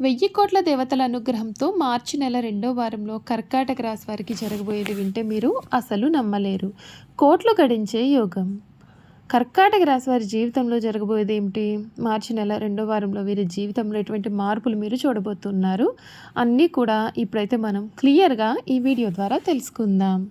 వెయ్యి కోట్ల దేవతల అనుగ్రహంతో మార్చి నెల రెండో వారంలో కర్కాటక రాశి వారికి జరగబోయేది వింటే మీరు అసలు నమ్మలేరు. కోట్లు గడించే యోగం. కర్కాటక రాశి వారి జీవితంలో జరగబోయేది ఏమిటి? మార్చి నెల రెండో వారంలో వీరి జీవితంలో ఎటువంటి మార్పులు మీరు చూడబోతున్నారు? అన్నీ కూడా ఇప్పుడైతే మనం క్లియర్గా ఈ వీడియో ద్వారా తెలుసుకుందాం.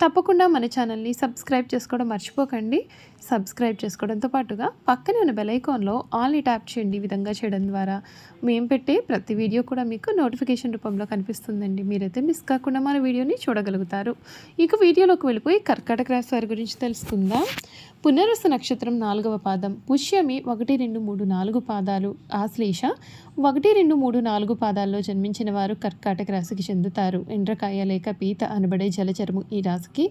తప్పకుండా మన ఛానల్ని సబ్స్క్రైబ్ చేసుకోవడం మర్చిపోకండి. సబ్స్క్రైబ్ చేసుకోవడంతో పాటుగా పక్కనే ఉన్న బెలైకాన్లో ఆల్ని ట్యాప్ చేయండి ఈ విధంగా చేయడం ద్వారా. మేము పెట్టే ప్రతి వీడియో కూడా మీకు నోటిఫికేషన్ రూపంలో కనిపిస్తుందండి. మీరైతే మిస్ కాకుండా మన వీడియోని చూడగలుగుతారు. ఇక వీడియోలోకి వెళ్ళిపోయి కర్కాటక రాశి వారి గురించి తెలుసుకుందాం. పునరస నక్షత్రం నాలుగవ పాదం. పుష్యమి ఒకటి రెండు మూడు నాలుగు పాదాలు. ఆశ్లేష ఒకటి రెండు మూడు నాలుగు పాదాల్లో జన్మించిన వారు కర్కాటక రాశికి చెందుతారు. ఎండ్రకాయ లేక పీత అనబడే జలచరము ఈ రాశి రాశికి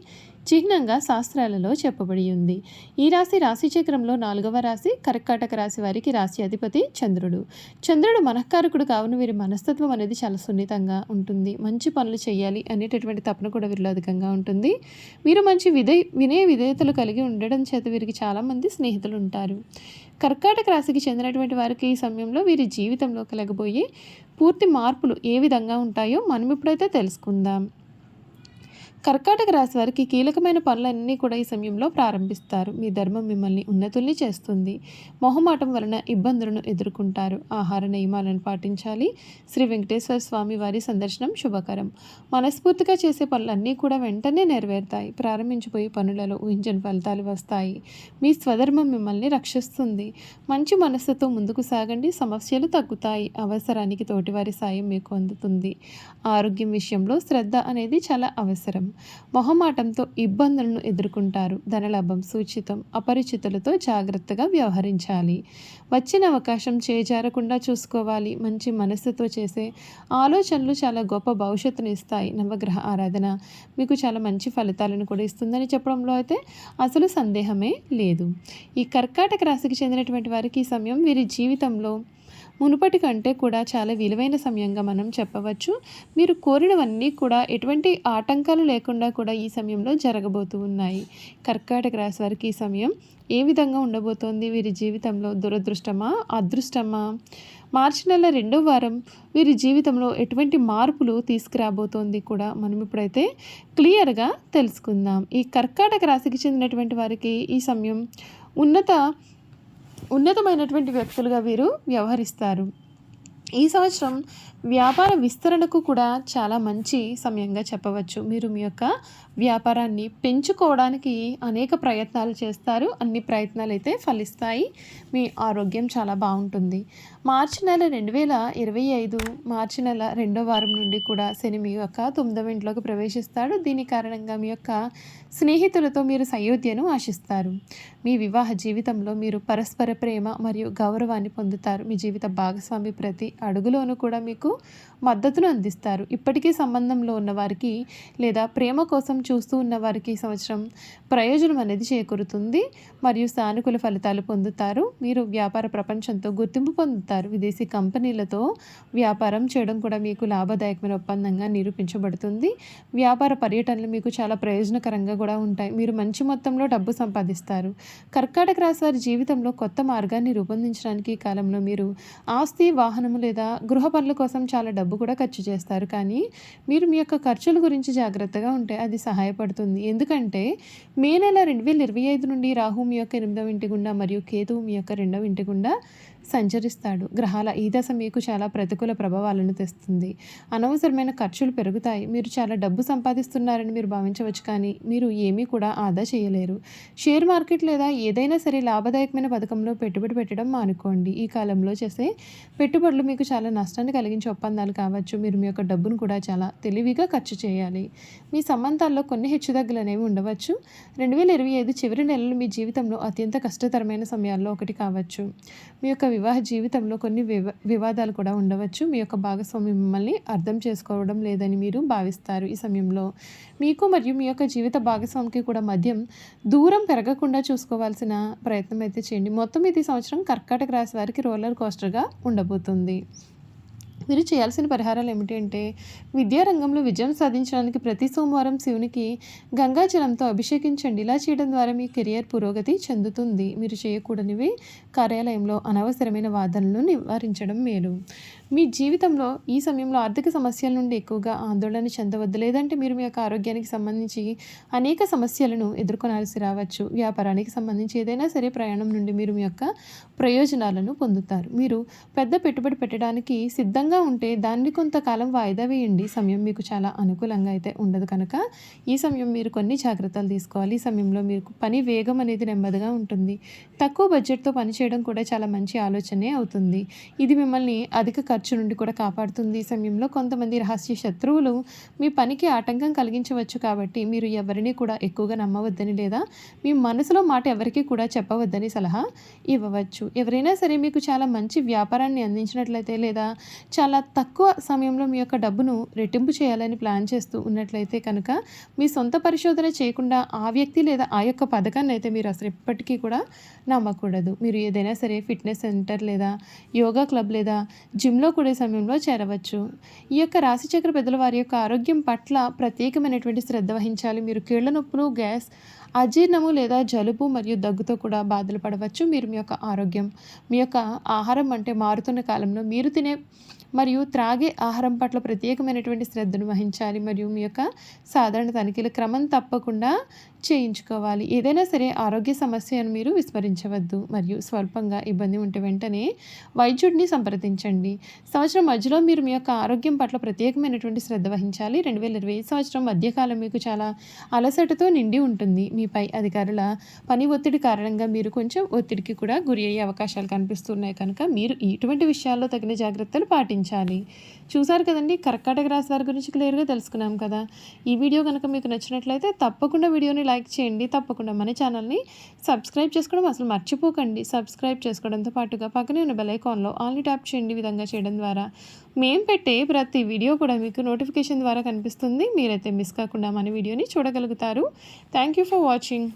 చిహ్నంగా శాస్త్రాలలో చెప్పబడి ఉంది. ఈ రాశి రాశి చక్రంలో నాలుగవ రాశి కర్కాటక రాశి వారికి రాశి అధిపతి చంద్రుడు. చంద్రుడు మనఃకారకుడు కావున వీరి మనస్తత్వం అనేది చాలా సున్నితంగా ఉంటుంది. మంచి పనులు చేయాలి అనేటటువంటి తపన కూడా వీరిలో అధికంగా ఉంటుంది. వీరు మంచి విధే వినయ విధేయతలు కలిగి ఉండడం చేత వీరికి చాలామంది స్నేహితులు ఉంటారు. కర్కాటక రాశికి చెందినటువంటి వారికి ఈ సమయంలో వీరి జీవితంలో కలగబోయే పూర్తి మార్పులు ఏ విధంగా ఉంటాయో మనం ఇప్పుడైతే తెలుసుకుందాం. కర్కాటక రాశి వారికి కీలకమైన పనులన్నీ కూడా ఈ సమయంలో ప్రారంభిస్తారు. మీ ధర్మం మిమ్మల్ని ఉన్నతుల్ని చేస్తుంది. మొహమాటం వలన ఇబ్బందులను ఎదుర్కొంటారు. ఆహార నియమాలను పాటించాలి. శ్రీ వెంకటేశ్వర స్వామి వారి సందర్శనం శుభకరం. మనస్ఫూర్తిగా చేసే పనులన్నీ కూడా వెంటనే నెరవేరుతాయి. ప్రారంభించిపోయే పనులలో ఊహించని ఫలితాలు వస్తాయి. మీ స్వధర్మం మిమ్మల్ని రక్షిస్తుంది. మంచి మనస్సుతో ముందుకు సాగండి. సమస్యలు తగ్గుతాయి. అవసరానికి తోటివారి సాయం మీకు అందుతుంది. ఆరోగ్యం విషయంలో శ్రద్ధ అనేది చాలా అవసరం. మొహమాటంతో ఇబ్బందులను ఎదుర్కొంటారు. ధనలాభం సూచితం అపరిచితులతో జాగ్రత్తగా వ్యవహరించాలి. వచ్చిన అవకాశం చేజారకుండా చూసుకోవాలి. మంచి మనస్సుతో చేసే ఆలోచనలు చాలా గొప్ప భవిష్యత్తును ఇస్తాయి. నవగ్రహ ఆరాధన మీకు చాలా మంచి ఫలితాలను కూడా ఇస్తుందని చెప్పడంలో అయితే అసలు సందేహమే లేదు. ఈ కర్కాటక రాశికి చెందినటువంటి వారికి ఈ సమయం వీరి జీవితంలో మునుపటి కంటే కూడా చాలా విలువైన సమయంగా మనం చెప్పవచ్చు. మీరు కోరినవన్నీ కూడా ఎటువంటి ఆటంకాలు లేకుండా కూడా ఈ సమయంలో జరగబోతూ ఉన్నాయి. కర్కాటక రాశి వారికి ఈ సమయం ఏ విధంగా ఉండబోతోంది? వీరి జీవితంలో దురదృష్టమా? అదృష్టమా? మార్చి నెల రెండో వారం వీరి జీవితంలో ఎటువంటి మార్పులు తీసుకురాబోతోంది కూడా మనం ఇప్పుడైతే క్లియర్గా తెలుసుకుందాం. ఈ కర్కాటక రాశికి చెందినటువంటి వారికి ఈ సమయం ఉన్నత ఉన్నతమైనటువంటి వ్యక్తులుగా వీరు వ్యవహరిస్తారు. ఈ సంవత్సరం వ్యాపార విస్తరణకు కూడా చాలా మంచి సమయంగా చెప్పవచ్చు. మీరు మీ యొక్క వ్యాపారాన్ని పెంచుకోవడానికి అనేక ప్రయత్నాలు చేస్తారు. అన్ని ప్రయత్నాలు అయితే ఫలిస్తాయి. మీ ఆరోగ్యం చాలా బాగుంటుంది. మార్చి నెల రెండు వేల ఇరవై ఐదు మార్చి నెల రెండో వారం నుండి కూడా శని మీ యొక్క తొమ్మిదవ ఇంట్లోకి ప్రవేశిస్తాడు. దీని కారణంగా మీ యొక్క స్నేహితులతో మీరు సయోధ్యను ఆశిస్తారు. మీ వివాహ జీవితంలో మీరు పరస్పర ప్రేమ మరియు గౌరవాన్ని పొందుతారు. మీ జీవిత భాగస్వామి ప్రతి అడుగులోనూ కూడా మీకు మద్దతును అందిస్తారు. ఇప్పటికీ సంబంధంలో ఉన్నవారికి లేదా ప్రేమ కోసం చూస్తూ ఉన్నవారికి సంవత్సరం ప్రయోజనం అనేది చేకూరుతుంది. మరియు సానుకూల ఫలితాలు పొందుతారు. మీరు వ్యాపార ప్రపంచంతో గుర్తింపు పొందుతారు. విదేశీ కంపెనీలతో వ్యాపారం చేయడం కూడా మీకు లాభదాయకమైన ఒప్పందంగా నిరూపించబడుతుంది. వ్యాపార పర్యటనలు మీకు చాలా ప్రయోజనకరంగా కూడా ఉంటాయి. మీరు మంచి మొత్తంలో డబ్బు సంపాదిస్తారు. కర్కాటక రాశి వారి జీవితంలో కొత్త మార్గాన్ని రూపొందించడానికి ఈ కాలంలో మీరు ఆస్తి వాహనము లేదా గృహ పనుల కోసం చాలా డబ్బు కూడా ఖర్చు చేస్తారు. కానీ మీరు మీ యొక్క ఖర్చుల గురించి జాగ్రత్తగా ఉంటే అది సహాయపడుతుంది. ఎందుకంటే మే నెల రెండు వేల ఇరవై ఐదు నుండి రాహు మీ యొక్క ఎనిమిదవ ఇంటి గుండా మరియు కేతువు మీ యొక్క రెండవ ఇంటి గుండా సంచరిస్తాడు. గ్రహాల ఈ దశ మీకు చాలా ప్రతికూల ప్రభావాలను తెస్తుంది. అనవసరమైన ఖర్చులు పెరుగుతాయి. మీరు చాలా డబ్బు సంపాదిస్తున్నారని మీరు భావించవచ్చు కానీ మీరు ఏమీ కూడా ఆదా చేయలేరు. షేర్ మార్కెట్ లేదా ఏదైనా సరే లాభదాయకమైన పథకంలో పెట్టుబడి పెట్టడం మానుకోండి. ఈ కాలంలో చేసే పెట్టుబడులు మీకు చాలా నష్టాన్ని కలిగించే ఒప్పందాలు కావచ్చు. మీరు మీ యొక్క డబ్బును కూడా చాలా తెలివిగా ఖర్చు చేయాలి. మీ సంబంధాల్లో కొన్ని హెచ్చుతగ్గులు అనేవి ఉండవచ్చు. రెండు వేల ఇరవై ఐదు చివరి నెలలు మీ జీవితంలో అత్యంత కష్టతరమైన సమయాల్లో ఒకటి కావచ్చు. మీ యొక్క వివాహ జీవితంలో కొన్ని వివ వివాదాలు కూడా ఉండవచ్చు. మీ యొక్క భాగస్వామి మిమ్మల్ని అర్థం చేసుకోవడం లేదని మీరు భావిస్తారు ఈ సమయంలో. మీకు మరియు మీ యొక్క జీవిత భాగస్వామికి కూడా మద్యం దూరం పెరగకుండా చూసుకోవాల్సిన ప్రయత్నం అయితే చేయండి. మొత్తం ఇది సంవత్సరం కర్కాటక రాశి వారికి రోలర్ కోస్టర్గా ఉండబోతుంది. మీరు చేయాల్సిన పరిహారాలు ఏమిటంటే విద్యారంగంలో విజయం సాధించడానికి ప్రతి సోమవారం శివునికి గంగాజలంతో అభిషేకించండి. ఇలా చేయడం ద్వారా మీ కెరియర్ పురోగతి చెందుతుంది. మీరు చేయకూడనివి కార్యాలయంలో అనవసరమైన వాదనలను నివారించడం మేలు. మీ జీవితంలో ఈ సమయంలో ఆర్థిక సమస్యల నుండి ఎక్కువగా ఆందోళన చెందవద్దు లేదంటే మీరు మీ యొక్క ఆరోగ్యానికి సంబంధించి అనేక సమస్యలను ఎదుర్కొనాల్సి రావచ్చు. వ్యాపారానికి సంబంధించి ఏదైనా సరే ప్రయాణం నుండి మీరు మీ యొక్క ప్రయోజనాలను పొందుతారు. మీరు పెద్ద పెట్టుబడి పెట్టడానికి సిద్ధంగా ఉంటే దాన్ని కొంతకాలం వాయిదా వేయండి. సమయం మీకు చాలా అనుకూలంగా అయితే ఉండదు కనుక ఈ సమయం మీరు కొన్ని జాగ్రత్తలు తీసుకోవాలి. ఈ సమయంలో మీకు పని వేగం అనేది నెమ్మదిగా ఉంటుంది. తక్కువ బడ్జెట్తో పని చేయడం కూడా చాలా మంచి ఆలోచనే అవుతుంది. ఇది మిమ్మల్ని అధిక ఖర్చు నుండి కూడా కాపాడుతుంది. ఈ సమయంలో కొంతమంది రహస్య శత్రువులు మీ పనికి ఆటంకం కలిగించవచ్చు కాబట్టి మీరు ఎవరిని కూడా ఎక్కువగా నమ్మవద్దని లేదా మీ మనసులో మాట ఎవరికి కూడా చెప్పవద్దని సలహా ఇవ్వవచ్చు. ఎవరైనా సరే మీకు చాలా మంచి వ్యాపారాన్ని అందించినట్లయితే లేదా చాలా తక్కువ సమయంలో మీ యొక్క డబ్బును రెట్టింపు చేయాలని ప్లాన్ చేస్తూ ఉన్నట్లయితే కనుక మీ సొంత పరిశోధన చేయకుండా ఆ వ్యక్తి లేదా ఆ యొక్క పథకాన్ని అయితే మీరు అసలు ఎప్పటికీ కూడా నమ్మకూడదు. మీరు ఏదైనా సరే ఫిట్నెస్ సెంటర్ లేదా యోగా క్లబ్ లేదా జిమ్లో కూడా సమయంలో చేరవచ్చు. ఈ యొక్క రాశిచక్ర పెద్దల వారి యొక్క ఆరోగ్యం పట్ల ప్రత్యేకమైనటువంటి శ్రద్ధ వహించాలి. మీరు కీళ్ళ నొప్పులు గ్యాస్ అజీర్ణము లేదా జలుబు మరియు దగ్గుతో కూడా బాధలు పడవచ్చు. మీరు మీ యొక్క ఆరోగ్యం మీ యొక్క ఆహారం అంటే మారుతున్న కాలంలో మీరు తినే మరియు త్రాగే ఆహారం పట్ల ప్రత్యేకమైనటువంటి శ్రద్ధను వహించాలి మరియు మీ యొక్క సాధారణ తనిఖీలు క్రమం తప్పకుండా చేయించుకోవాలి. ఏదైనా సరే ఆరోగ్య సమస్యను మీరు విస్మరించవద్దు మరియు స్వల్పంగా ఇబ్బంది ఉంటే వెంటనే వైద్యుడిని సంప్రదించండి. సంవత్సరం మధ్యలో మీరు మీ యొక్క ఆరోగ్యం పట్ల ప్రత్యేకమైనటువంటి శ్రద్ధ వహించాలి. రెండు వేల ఇరవై సంవత్సరం మధ్యకాలం మీకు చాలా అలసటతో నిండి ఉంటుంది. మీ మీపై అధికారుల పని ఒత్తిడి కారణంగా మీరు కొంచెం ఒత్తిడికి కూడా గురి అయ్యే అవకాశాలు కనిపిస్తున్నాయి కనుక మీరు ఇటువంటి విషయాల్లో తగిన జాగ్రత్తలు పాటించాలి. చూసారు కదండి కర్కాటక రాశి వారి గురించి క్లియర్గా తెలుసుకున్నాం కదా. ఈ వీడియో కనుక మీకు నచ్చినట్లయితే తప్పకుండా వీడియోని లైక్ చేయండి. తప్పకుండా మన ఛానల్ని సబ్స్క్రైబ్ చేసుకోవడం అసలు మర్చిపోకండి. సబ్స్క్రైబ్ చేసుకోవడంతో పాటుగా పక్కనే ఉన్న బెల్ ఐకాన్లో ఆన్లీ ట్యాప్ చేయండి. విధంగా చేయడం ద్వారా మేము పెట్టే ప్రతి వీడియో కూడా మీకు నోటిఫికేషన్ ద్వారా కనిపిస్తుంది. మీరైతే మిస్ కాకుండా మన వీడియోని చూడగలుగుతారు. Thank you for watching